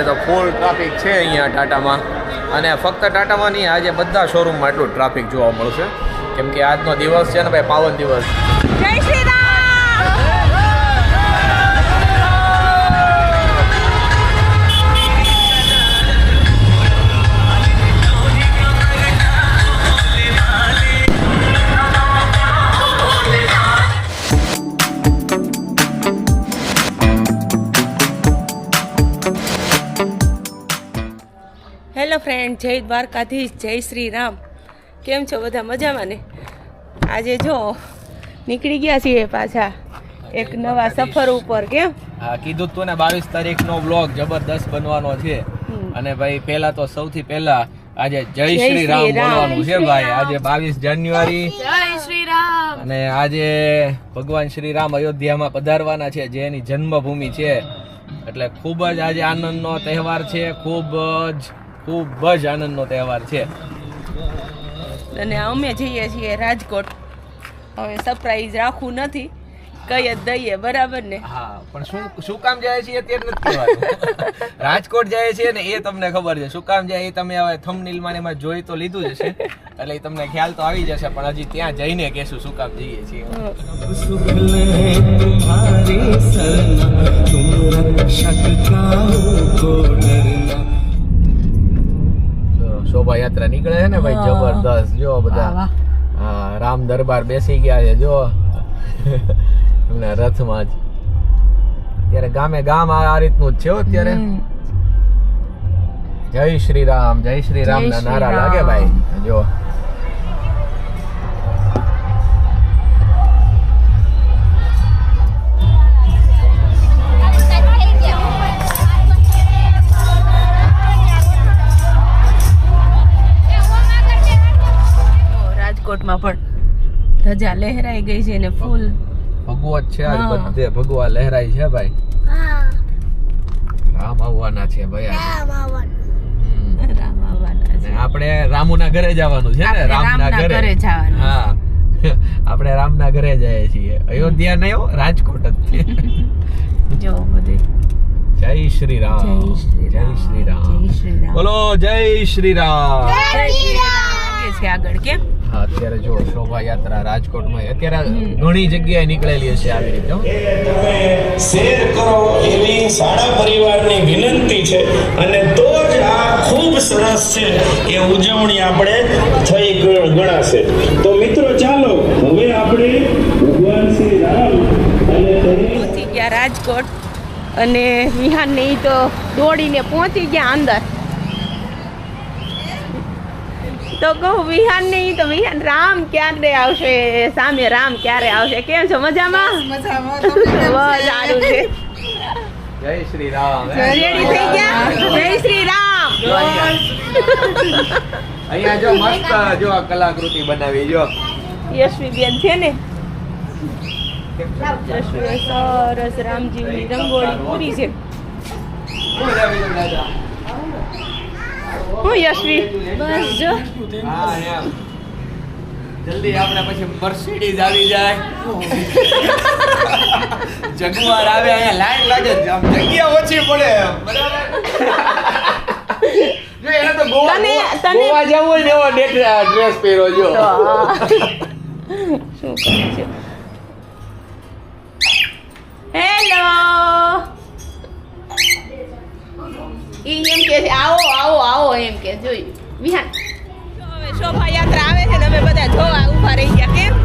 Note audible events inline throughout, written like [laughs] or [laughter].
આજે તો full traffic છે અહીંયા ટાટામાં. અને ફક્ત ટાટામાં નહીં, આજે બધા શોરૂમમાં એટલું ટ્રાફિક જોવા મળશે. કેમ કે આજનો દિવસ છે ને ભાઈ, પાવન દિવસ. ફ્રેન્ડ જય દ્વારકાધીશ જય શ્રી રામ કેમ છો બધા મજામાં ને? આજે જો નીકળી ગયા છીએ પાછા એક નવા સફર ઉપર કેમ? હા કીધું તું ને બાવીસ તારીખનો બ્લોગ જબરદસ્ત બનવાનો છે. અને ભાઈ પહેલા તો સૌથી પહેલા આજે જય શ્રી રામ શ્રી રામ. બોલવાનું છે ભાઈ. આજે બાવીસ જાન્યુઆરી. જય શ્રી રામ અને આજે ભગવાન શ્રી રામ અયોધ્યામાં પધારવાના છે જે એની જન્મભૂમિ છે. એટલે ખૂબ જ આજે આનંદનો તહેવાર છે ખૂબ જ ખૂબ જ આનંદનો તહેવાર છે. અને અમે જઈએ છીએ રાજકોટ. હવે સરપ્રાઈઝ રાખવું નથી. કઈ જ દઈએ બરાબર ને? હા પણ શું શું કામ જાય છે તે નથી [laughs] રાજકોટ જાય છે ને એ તમને ખબર છે. શું કામ જાય એ તમે હવે થંબનેલમાં એમાં જોઈ તો લીધું જ છે એટલે તમને ખ્યાલ તો આવી જશે પણ હજી ત્યાં જઈને કેશું શું કામ જઈએ છીએ. શોભાયાત્રા નીકળે છે ને ભાઈ જબરદસ્ત. જો બધા હા રામ દરબાર બેસી ગયા છે જો. એમના રથમાં જ. અત્યારે ગામે ગામ આ રીતનું જ છે અત્યારે. જય શ્રી રામ જય શ્રી રામ ના નારા લાગે ભાઈ જો. ધજા લહેરાઈ ગઈ છે ને ફૂલ ભગવત છે આજ બધે. ભગવા લહેરાઈ છે ભાઈ. રામ આવવાના છે ભાઈ. રામ આવવાના. છે. આપણે રામુના ઘરે જવાનું છે ને? રામના ઘરે. જવાનું. હા. [laughs] આપણે રામના ઘરે જઈએ છીએ. અયોધ્યા નહીં હો, રાજકોટ જ છે. [laughs] જો બધે. જય શ્રી રામ જય શ્રી જય રામ શ્રી રામ જય શ્રી રામ બોલો જય શ્રી રામ જય શ્રી રામ લાગે આગળ કેમ? હા અત્યારે જો શોભાયાત્રા રાજકોટમાં અત્યારે ઘણી જગ્યાએ નીકળેલી હશે આવી રીતે શેર કરો એવી સાડા પરિવારની વિનંતી છે અને તો જ આ ખૂબ સરસ છે એ ઉજવણી આપણે થઈ ગણાશે. તો મિત્રો ચાલો હવે આપણે ભગવાન શ્રી રામ અને પહોંચી ગયા રાજકોટ અને વિહાન નહીં તો દોડીને પહોંચી ગયા અંદર. તો કહું વિહાન ને તો વિહાન રામ ક્યારે આવશે? સામે રામ ક્યારે આવશે? કેમ છો? મજામાં? બહુ [laughs] સારું છે. જય શ્રી રામ રેડી થઈ ગયા? જય શ્રી રામ. અહીંયા. જો મસ્ત જો આ કલાકૃતિ બનાવી જો. યશવી બેન છે? ને સરસ રામજીની રંગોળી પૂરી છે. હું યશવી. બસ જો. જલ્દી આપણે પછી મર્સિડીઝ આવી જાય. જગવાર આવે અહીંયા લાઈન લાગે. આમ જગ્યા ઓછી પડે બરાબર? જો એને તો ગોવા તને- તને- ગોવા જવું હોય ને એવો ડ્રેસ પહેરો જો. શું કરે છે? હેલો ઈ એમ કે આવો એમ કે, જોઈ વિહાન. શોભાયાત્રા આવે છે ને, અમે બધા જોવા ઊભા રહી ગયા. કેમ?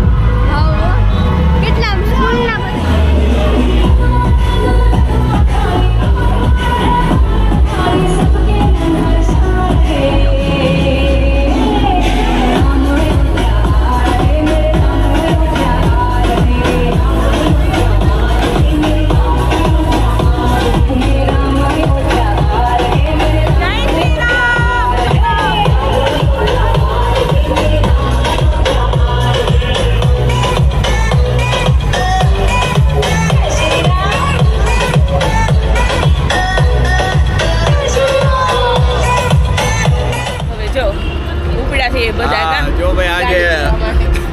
જો ભાઈ આજે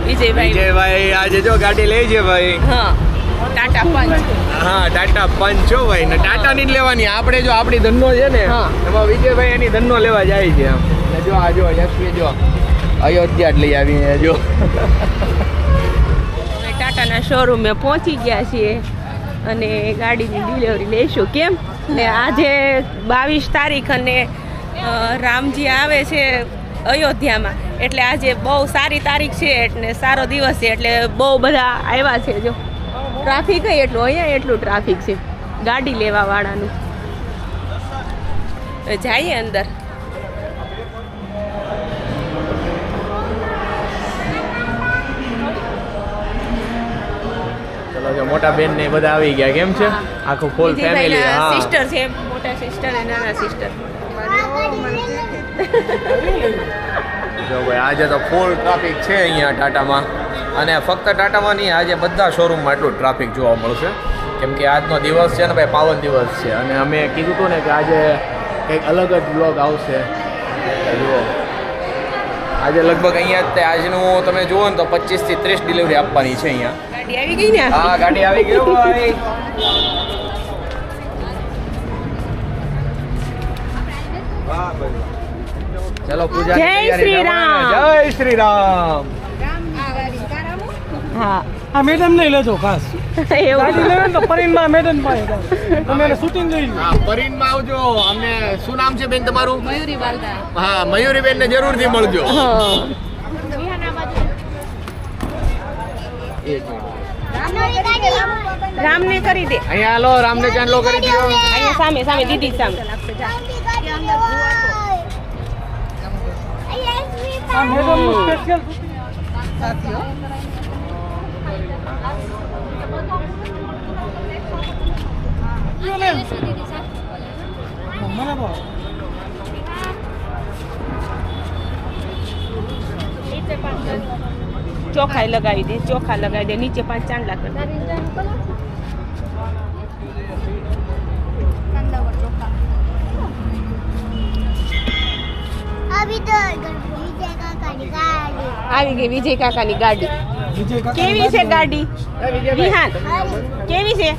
વિજયભાઈ. વિજયભાઈ આજે જો ગાડી લઈ છે ભાઈ. હા. ટાટા પંચ. હા ટાટા પંચ છો ભાઈ. ને ટાટા ની જ લેવાની. આપણે જો આપણી ધંધો છે ને હા. એમાં વિજયભાઈ એની ધંધો લેવા જાય છે આમ જો આ જો યશવી જો અયોધ્યા જ લઈ આવી જો. ટાટાના શોરૂમે પહોંચી ગયા છીએ અને ગાડીની ડિલિવરી લઈશું. કેમ? ને આજે બાવીસ તારીખ અને રામજી આવે છે અયોધ્યામાં. એટલે આજે બહુ સારી તારીખ છે એટલે સારો દિવસ છે એટલે બહુ બધા આવ્યા છે જો. ટ્રાફિક એટલું અહીંયા એટલું ટ્રાફિક છે. ગાડી લેવા વાળાનું જઈએ અંદર. મોટા બેન ને બધા આવી ગયા. કેમ છે? આખું ફૂલ ફેમિલી હા. સિસ્ટર છે મોટા સિસ્ટર અને નાના સિસ્ટર જો ભાઈ આજે તો ફૂલ ટ્રાફિક છે અહીંયા ટાટામાં. અને ફક્ત ટાટામાં નહીં આજે બધા શોરૂમમાં એટલું ટ્રાફિક જોવા મળશે. કેમ કે આજનો દિવસ છે ને ભાઈ પાવન દિવસ છે. અને અમે કીધું હતું ને કે આજે કંઈક અલગ જ બ્લોગ આવશે. જુઓ. આજે લગભગ અહીંયા જ આજનું તમે જુઓ ને તો પચીસથી ત્રીસ ડિલિવરી આપવાની છે અહીંયા. ગાડી આવી ગઈ ને? હા ગાડી આવી ગઈ ભાઈ. ચલો પૂજા જય શ્રી રામ. જય શ્રી રામ. હા આ મેડમ નહીં લેજો ખાસ. [laughs] ગાડી એવું લેવે ને તો પરીનમાં મેડમ પાસે તમે એને શૂટિંગ લઈ લો હા પરીનમાં આવજો. અમને શું નામ છે બેન તમારું? મયુરી હા મયુરી બેન ને જરૂરથી મળજો. હા. રામને કરી દે. અહીંયા હાલો રામને ચાંદલો કરી દીધો. અહીંયા સામે સામે દીદી સામે. આ મેડમનું સ્પેશિયલ મને બહુ ચોખાઈ લગાવી દે ચોખા લગાવી દે નીચે પાંચ ચાંદલા કરી દે અભી તો વિજય કાકાની ગાડી આવી ગઈ વિજય કાકાની ગાડી. કેવી છે ગાડી? વિહાન. કેવી છે?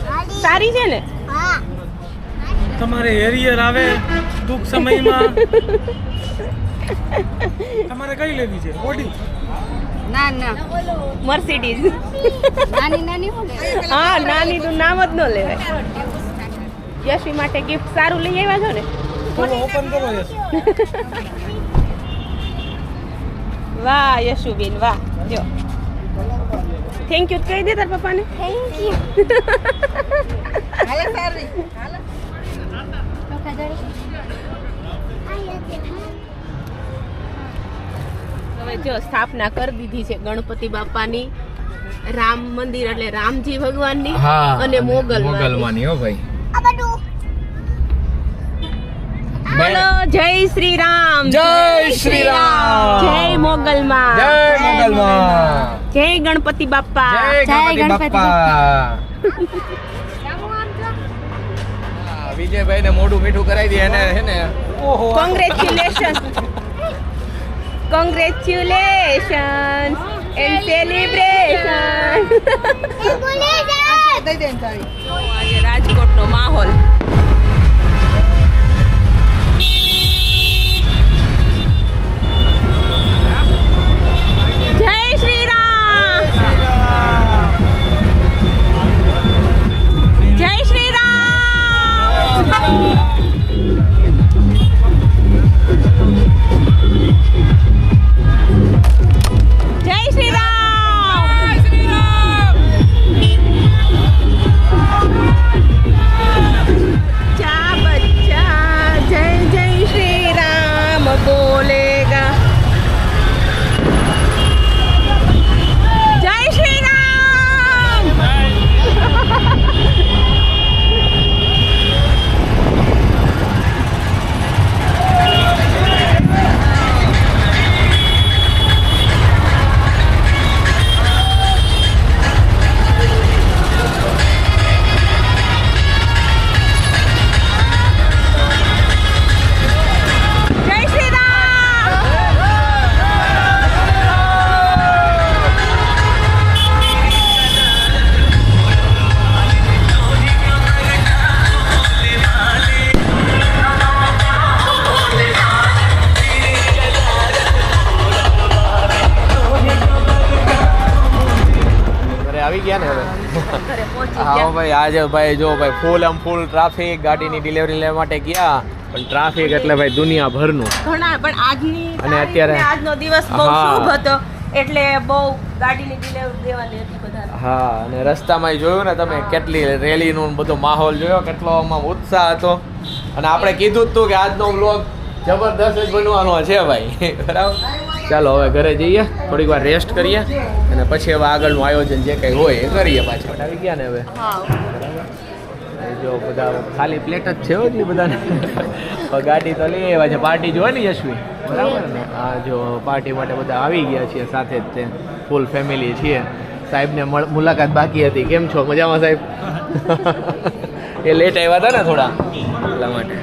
સારી છે ને? તમારે હેરિયર આવે ટૂંક સમયમાં. તમારે કઈ લેવી છે? ઓડી? ના ના. મર્સિડીઝ. નાની નાની હા નાની તો નામ જ ન લેવાય. યશવી માટે ગિફ્ટ સારું લઈ આવ્યા છો ને? ઓપન કરો યસ વાહ યશુબેન વાહ જો. થેન્ક યુ કહી દે તાર પપ્પાને. થેન્ક યુ હાલે સારી. ચોખા હવે જો સ્થાપના કરી દીધી છે ગણપતિ બાપાની. રામ મંદિર એટલે રામજી ભગવાનની અને મોગલ મોગલમાની હો ભાઈ. બોલો જય શ્રી રામ જય શ્રી રામ. જય મોગલમાં. જય મોગલમાં. જય ગણપતિ બાપા. જય ગણપતિ બાપા. વિજયભાઈ ને મોઢું મીઠું કરાવી દે એને હે ને. ઓહો. કોંગ્રેચ્યુલેશન કોંગ્રેચ્યુલેશન એન્ડ સેલિબ્રેશન બોલે જા. દઈ દે તારી. આજે રાજકોટનો ભાઈ આજે ભાઈ જો ભાઈ ફૂલ એમ ફૂલ ટ્રાફિક ગાડીની ડિલિવરી લેવા માટે ગયા. પણ ટ્રાફિક એટલે ભાઈ દુનિયાભરનું. ઘણા પણ આજની અને અત્યારે- આજનો દિવસ બહુ. શુભ હતો. એટલે બહુ ગાડીની ડિલિવરી દેવાની હતી બધા હા અને રસ્તામાં જોયું ને તમે કેટલી રેલીનું બધો માહોલ જોયો કેટલો આમાં ઉત્સાહ હતો. અને આપણે કીધું જ હતું કે આજનો બ્લોગ જબરદસ્ત જ બનવાનો છે ભાઈ. [laughs] બરાબર? ચાલો હવે ઘરે જઈએ થોડીક વાર રેસ્ટ કરીએ અને પછી હવે આગળનું આયોજન જે કંઈ હોય એ કરીએ પાછા. આવી ગયા ને હવે? જો બધા ખાલી પ્લેટ જ છે એટલી બધાને. [laughs] ગાડી તો લઈ આવ્યા છે. પાર્ટી જોવાની યશવી? બરાબર ને? આ જો પાર્ટી માટે બધા આવી ગયા છીએ સાથે જ તે. ફૂલ ફેમિલી છીએ. સાહેબને મળ- મુલાકાત બાકી હતી. કેમ છો? મજામાં સાહેબ? [laughs] એ લેટ આવ્યા હતા ને થોડા? એટલા માટે.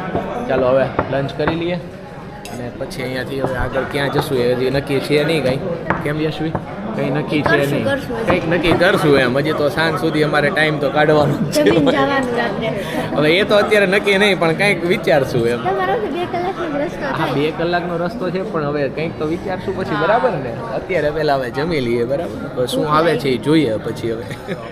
ચાલો હવે લંચ કરી લઈએ. અને પછી અહીંયાથી હવે આગળ ક્યાં જશું એ હજી નક્કી છે નહીં કંઈ. કેમ યશવી? કંઈ નક્કી છે નહીં. કંઈક નક્કી કરશું એમ. હજી તો સાંજ સુધી અમારે ટાઈમ તો કાઢવાનો છે. હવે એ તો અત્યારે નક્કી નહીં પણ કંઈક વિચારશું એમ. હા બે કલાકનો રસ્તો છે પણ હવે કંઈક તો વિચારશું પછી બરાબર ને? અત્યારે પહેલા હવે જમી લઈએ બરાબર? શું આવે છે એ જોઈએ પછી હવે.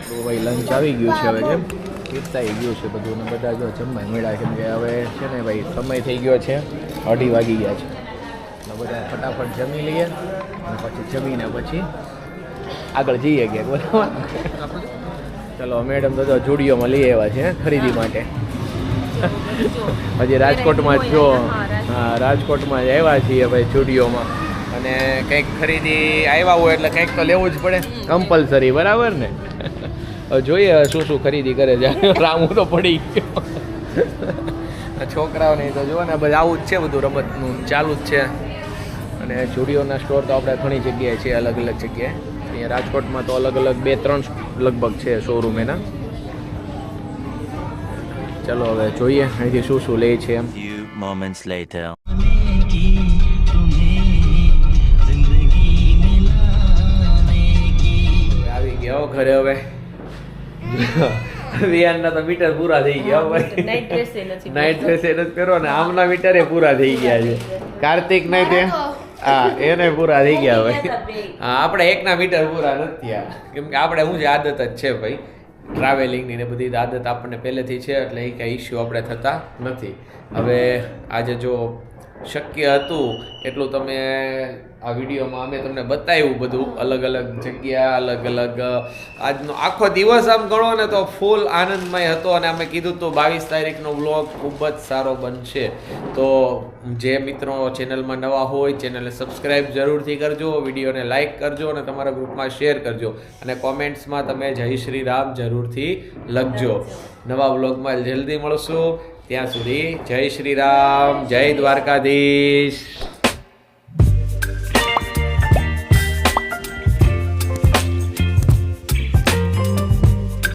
તો ભાઈ લંચ આવી ગયું છે હવે કેમ? પીરસાઈ ગયું છે બધું ને બધા જો જમવા મળ્યા કેમ કે હવે છે ને ભાઈ સમય થઈ ગયો છે. અઢી વાગી ગયા છે. એટલે બધા ફટાફટ જમી લઈએ અને પછી જમીને પછી આગળ જઈએ ક્યાંક. બરાબર? ચલો મેડમ તો જોડીઓમાં લઈ આવ્યા છે ખરીદી માટે. હજી રાજકોટમાં જો હા, રાજકોટમાં જ આવ્યા છીએ ભાઈ જોડીઓમાં. અને કંઈક ખરીદી આવ્યા હોય એટલે કંઈક તો લેવું જ પડે. કમ્પલસરી બરાબર ને? જોઈએ શું શું ખરીદી કરે છે. રામું તો પડી ગયો. છોકરાઓને તો જુઓ ને બધા આવું જ છે બધું રમતનું ચાલુ જ છે. અને સ્ટુડિયોના સ્ટોર તો આપણે ઘણી જગ્યાએ છે અલગ અલગ જગ્યાએ. અહીંયા રાજકોટમાં તો અલગ અલગ બે ત્રણ લગભગ છે શોરૂમ એના. ચલો હવે જોઈએ અહીંથી શું શું લે છે એમ. Moments later. આવી ગયો ઘરે હવે. વિયાનના તો મીટર પૂરા થઈ ગયા ભાઈ. નાઈટ ડ્રેસ નથી નાઇટ ડ્રેસ એ નથી પહેરો ને આમના મીટર એ પૂરા થઈ ગયા છે. કાર્તિક નહીં તે? હા એને પૂરા થઈ ગયા ભાઈ. હા આપણે એકના મીટર પૂરા નથી થયા. કેમ કે આપણે શું છે આદત જ છે ભાઈ. ટ્રાવેલિંગની ને બધી આદત આપણને પહેલેથી છે એટલે એ કાંઈ ઇસ્યુ આપણે થતા નથી. હવે આજે જો શક્ય હતું એટલું તમે આ વિડીયોમાં અમે તમને બતાવ્યું બધું. અલગ અલગ જગ્યા અલગ અલગ આજનો આખો દિવસ આમ ગણો ને તો ફૂલ આનંદમય હતો અને અમે કીધું તો બાવીસ તારીખનો વ્લોગ ખૂબ જ સારો બનશે. તો જે મિત્રો ચેનલમાં નવા હોય ચેનલને સબસ્ક્રાઇબ જરૂરથી કરજો વિડીયોને લાઇક કરજો અને તમારા ગ્રુપમાં શેર કરજો. અને કોમેન્ટ્સમાં તમે જય શ્રી રામ જરૂરથી લખજો. નવા વ્લોગમાં જલ્દી મળશું. ત્યાં સુધી જય શ્રી રામ જય દ્વારકાધીશ.